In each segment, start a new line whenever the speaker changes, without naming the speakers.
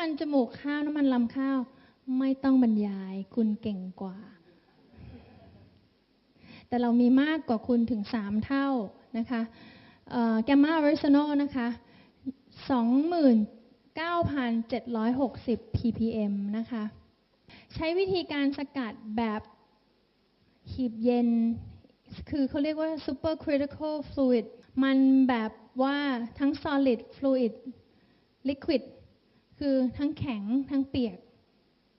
มันจมูกข้าว น้ำมันลำข้าว ไม่ต้องบรรยาย คุณเก่งกว่า แต่เรามีมากกว่าคุณถึง3เท่านะคะแกมมาออริจินอลนะคะ29,760 ppm นะคะ ใช้วิธีการสกัดแบบหีบเย็น คือเขาเรียกว่า super critical fluid มันแบบว่าทั้ง solid fluid liquid คือทั้งแข็งทั้งเปียก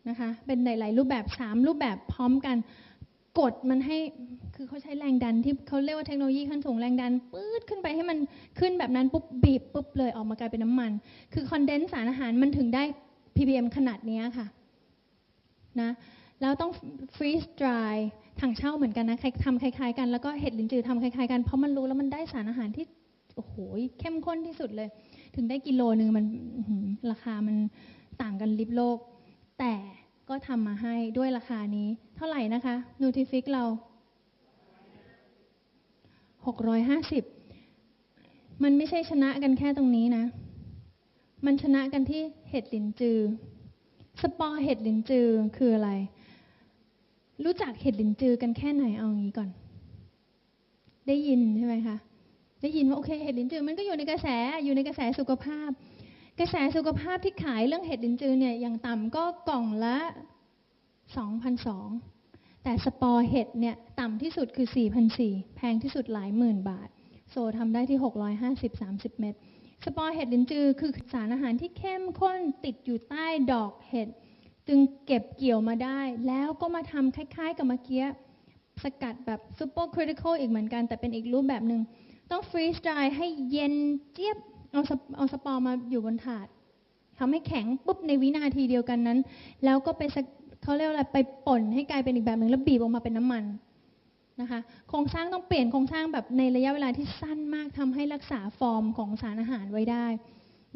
นะคะ เป็นหลาย ๆ รูปแบบ3รูปแบบพร้อมกัน กดมันให้คือเขาใช้แรงดันที่เขาเรียกว่าเทคโนโลยีขั้นสูงแรงดันปื๊ดขึ้นไปให้มันขึ้นแบบนั้นปุ๊บบีบปุ๊บเลยออกมากลายเป็นน้ำมัน คือคอนเดนซ์สารอาหารมันถึงได้ ppm ขนาดนี้ค่ะนะแล้วต้องฟรีสดรายถังเช่าเหมือนกันนะทำคล้ายๆ กันแล้วก็เห็ดลินจือทำคล้ายๆกันเพราะมันรู้แล้วมันได้สารอาหารที่โอ้โหเข้มข้นที่สุดเลย ถึงได้กิโลนึงมันราคามันต่างกันลิบโลก แต่ก็ทำมาให้ด้วยราคานี้ เท่าไหร่นะคะนูทิฟิกเรา 650 มันไม่ใช่ชนะกันแค่ตรงนี้นะ มันชนะกันที่เห็ดหลินจือ สปอร์เห็ดหลินจือคืออะไร รู้จักเห็ดหลินจือกันแค่ไหนเอางี้ก่อน ได้ยินใช่ไหมคะ ได้ยินว่าโอเคเห็ดลินจือมันก็อยู่ในกระแสอยู่ในกระแสสุขภาพ กระแสสุขภาพที่ขายเรื่องเห็ดลินจือเนี่ยอย่างต่ำก็กล่องละ2,002แต่สปอร์เห็ดเนี่ยต่ำที่สุดคือ4,004แพงที่สุดหลายหมื่นบาท โซทำได้ที่ 650 30 เม็ดสปอร์เห็ดลินจือคือสารอาหารที่เข้มข้นติดอยู่ใต้ดอกเห็ด จึงเก็บเกี่ยวมาได้ แล้วก็มาทำคล้ายๆ กับเมื่อกี้ สกัดแบบซูเปอร์คริติคอลอีกเหมือนกัน แต่เป็นอีกรูปแบบหนึ่ง ต้องฟรีสไตล์ให้เย็นเจี๊ยบเอาเอาสปอร์มาอยู่บนถาดทำให้แข็งปุ๊บในวินาทีเดียวกันนั้น แล้วก็ไปเขาเรียกอะไรไปป่นให้กลายเป็นอีกแบบหนึ่งแล้วบีบออกมาเป็นน้ำมันนะคะโครงสร้างต้องเปลี่ยนโครงสร้างแบบในระยะเวลาที่สั้นมากทำให้รักษาฟอร์มของสารอาหารไว้ได้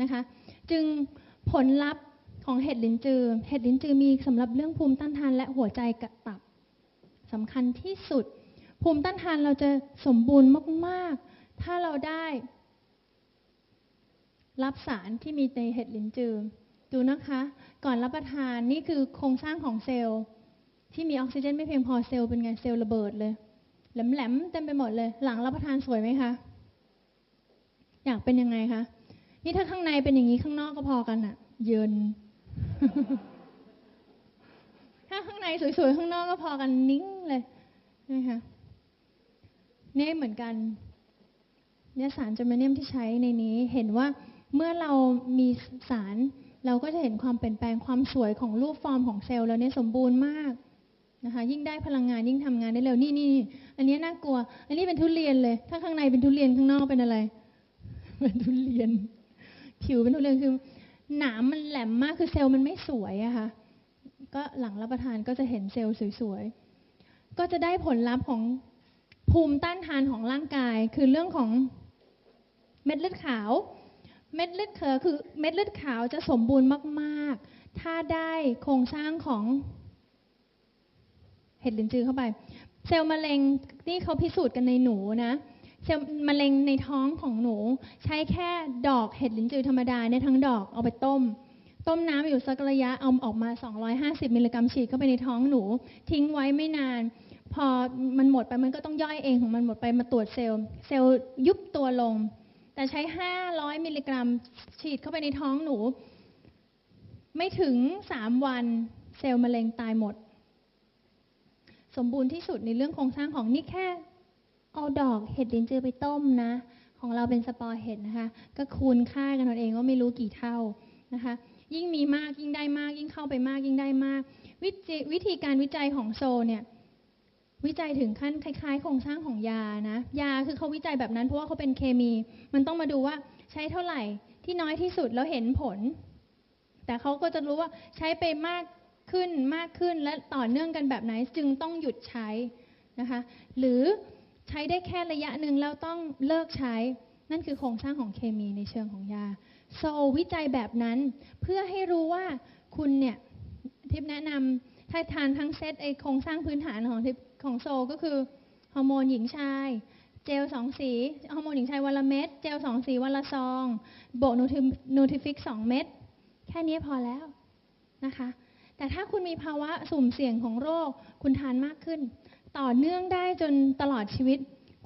นะคะจึงผลลัพธ์ของเห็ดลินจือ เห็ดลินจือมีสำหรับเรื่องภูมิต้านทานและหัวใจกระตับสำคัญที่สุด ภูมิต้านทานเราจะสมบูรณ์มากๆ ถ้าเราได้รับสารที่มีในเห็ดลินจือดูนะคะ ก่อนรับประทานนี่คือโครงสร้างของเซลล์ที่มีออกซิเจนไม่เพียงพอเซลล์เป็นไงเซลล์ระเบิดเลยแหลมๆเต็มไปหมดเลย หลังรับประทานสวยไหมคะอยากเป็นยังไงคะนี่ถ้าข้างในเป็นอย่างนี้ข้างนอกก็พอกันอะเยินถ้าข้างในสวยๆข้างนอกก็พอกันนิ่งเลยนะคะนี่เหมือนกัน เนี่ยสารจามาเนียมที่ใช้ในนี้เห็นว่าเมื่อเรามีสารเราก็จะเห็นความเปลี่ยนแปลงความสวยของรูปฟอร์มของเซลล์แล้วเนี่ยสมบูรณ์มากนะคะยิ่งได้พลังงานยิ่งทำงานได้เร็วนี่นี่อันนี้น่ากลัว อันนี้เป็นทุเรียนเลย ถ้าข้างในเป็นทุเรียนข้างนอกเป็นอะไร เป็นทุเรียน ผิวเป็นทุเรียนคือ หนามมันแหลมมากคือเซลล์มันไม่สวยอะคะ่ะก็หลังรับประทานก็จะเห็นเซลล์สวยๆก็จะได้ผลลัพธ์ของภูมิต้านทานของร่างกาย คือเรื่องของ เม็ดเลือดขาว เม็ดเลือดขาวคือเม็ดเลือดขาวจะสมบูรณ์มาก ๆ ถ้าได้โครงสร้างของ เห็ดลินจือเข้าไป เซลล์มะเร็งนี่เขาพิสูจน์กันในหนูนะเซลล์มะเร็งในท้องของหนู ใช้แค่ดอกเห็ดลินจือธรรมดาเนี่ยทั้งดอกเอาไปต้ม ต้มน้ำอยู่สักระยะเอาออกมา 250 มิลลิกรัมฉีดเข้าไปในท้องหนู ทิ้งไว้ไม่นาน พอมันหมดไปมันก็ต้องย่อยเองของมันหมดไปมาตรวจเซลล์ เซลล์ยุบตัวลง แต่ใช้ 500 มิลลิกรัม ฉีดเข้าไปในท้องหนู ไม่ถึง 3 วันเซลล์มะเร็งตายหมด สมบูรณ์ที่สุดในเรื่องโครงสร้างของนี่แค่เอาดอกเห็ดลินจือไปต้มนะ ของเราเป็นสปอร์เห็ดนะคะ ก็คูณค่ากันเอาเองว่าไม่รู้กี่เท่านะคะ ยิ่งมีมากยิ่งได้มาก ยิ่งเข้าไปมากยิ่งได้มากววิธีการวิจัยของโซเนี่ย วิจัยถึงขั้นคล้ายๆโครงสร้างของยานะ ยาคือเขาวิจัยแบบนั้นเพราะว่าเขาเป็นเคมี มันต้องมาดูว่าใช้เท่าไหร่ที่น้อยที่สุดแล้วเห็นผล แต่เขาก็จะรู้ว่าใช้ไปมากขึ้นมากขึ้นและต่อเนื่องกันแบบไหนจึงต้องหยุดใช้นะคะ หรือใช้ได้แค่ระยะหนึ่งแล้วต้องเลิกใช้ นั่นคือโครงสร้างของเคมีในเชิงของยาโซวิจัยแบบนั้นเพื่อให้รู้ว่าคุณเนี่ยทิปแนะนำถ้าทานทั้งเซตไอโครงสร้างพื้นฐานของทิป ของโซก็คือฮอร์โมนหญิงชาย เจลสองสีฮอร์โมนหญิงชายวันละเม็ดเจลสองสีวันละซอง โบนูทิฟิกสองเม็ดแคค่นี้พอแล้วนะคะ แต่ถ้าคุณมีภาวะสุ่มเสี่ยงของโรคคุณทานมากขึ้น ต่อเนื่องได้จนตลอดชีวิต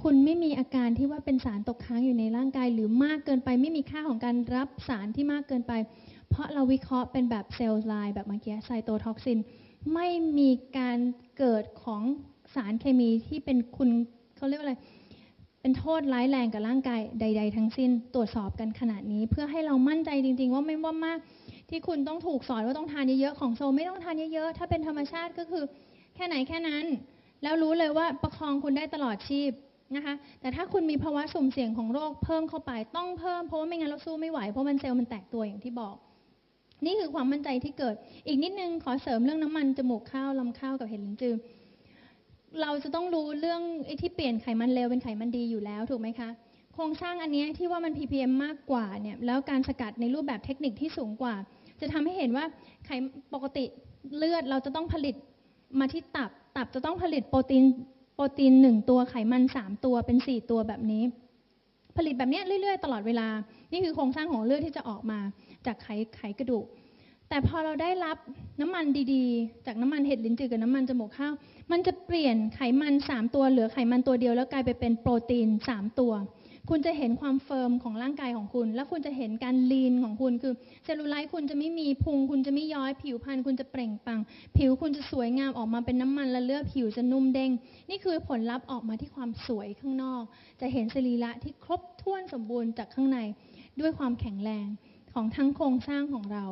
คุณไม่มีอาการที่ว่าเป็นสารตกค้างอยู่ในร่างกาย หรือมากเกินไปไม่มีค่าของการรับสารที่มากเกินไป เพราะเราวิเคราะห์เป็นแบบเซลล์ไลน์แบบเมื่อกี้ไซโตท็อกซินไม่มีการเกิดของ สารเคมีที่เป็นคุณเขาเรียกว่าอะไร เป็นโทษร้ายแรงกับร่างกายใด ๆ ทั้งสิ้นตรวจสอบกันขนาดนี้ เพื่อให้เรามั่นใจจริง ๆ ว่าไม่ว่ามาก ที่คุณต้องถูกสอนว่าต้องทานเยอะๆของโซไม่ต้องทานเยอะๆถ้าเป็นธรรมชาติก็คือ แค่ไหนแค่นั้น แล้วรู้เลยว่าประคองคุณได้ตลอดชีพนะคะแต่ถ้าคุณมีภาวะสุ่มเสี่ยงของโรคเพิ่มเข้าไปต้องเพิ่มเพราะว่าไม่งั้นเราสู้ไม่ไหวเพราะมันเซลล์มันแตกตัวอย่างที่บอก นี่คือความมั่นใจที่เกิด อีกนิดนึงขอเสริมเรื่องน้ำมันจมูกข้าวลำข้าวกับเห็ดลิ้นจือ เราจะต้องรู้เรื่องไอ้ที่เปลี่ยนไขมันเลวเป็นไขมันดีอยู่แล้วถูกไหมคะ โครงสร้างอันนี้ที่ว่ามัน ppm มากกว่าเนี่ยแล้วการสกัดในรูปแบบเทคนิคที่สูงกว่า จะทำให้เห็นว่าไขปกติเลือดเราจะต้องผลิตมาที่ตับ ตับจะต้องผลิตโปรตีนโปรตีนหนึ่งตัวไขมันสามตัวเป็นสี่ตัวแบบนี้ ผลิตแบบนี้เรื่อยๆ ตลอดเวลา นี่คือโครงสร้างของเลือดที่จะออกมาจากไขไขกระดูก แต่พอเราได้รับน้ำมันดีๆ จากน้ำมันเห็ดลิ้นจือกับน้ำมันจมูกข้าว มันจะเปลี่ยนไขมันสามตัวเหลือไขมันตัวเดียวแล้วกลายไปเป็นโปรตีนสามตัว คุณจะเห็นความเฟิร์มของร่างกายของคุณ แล้วคุณจะเห็นการลีนของคุณคือเซลลูไลท์คุณจะไม่มีพุงคุณจะไม่ย้อยผิวพรรณคุณจะเปล่งปลัง ผิวคุณจะสวยงามออกมาเป็นน้ำมันและเลือดผิวจะนุ่มเด้งนี่คือผลลัพธ์ออกมาที่ความสวยข้างนอก จะเห็นสรีระที่ครบถ้วนสมบูรณ์จากข้างในด้วยความแข็งแรงของทั้งโครงสร้างของเรา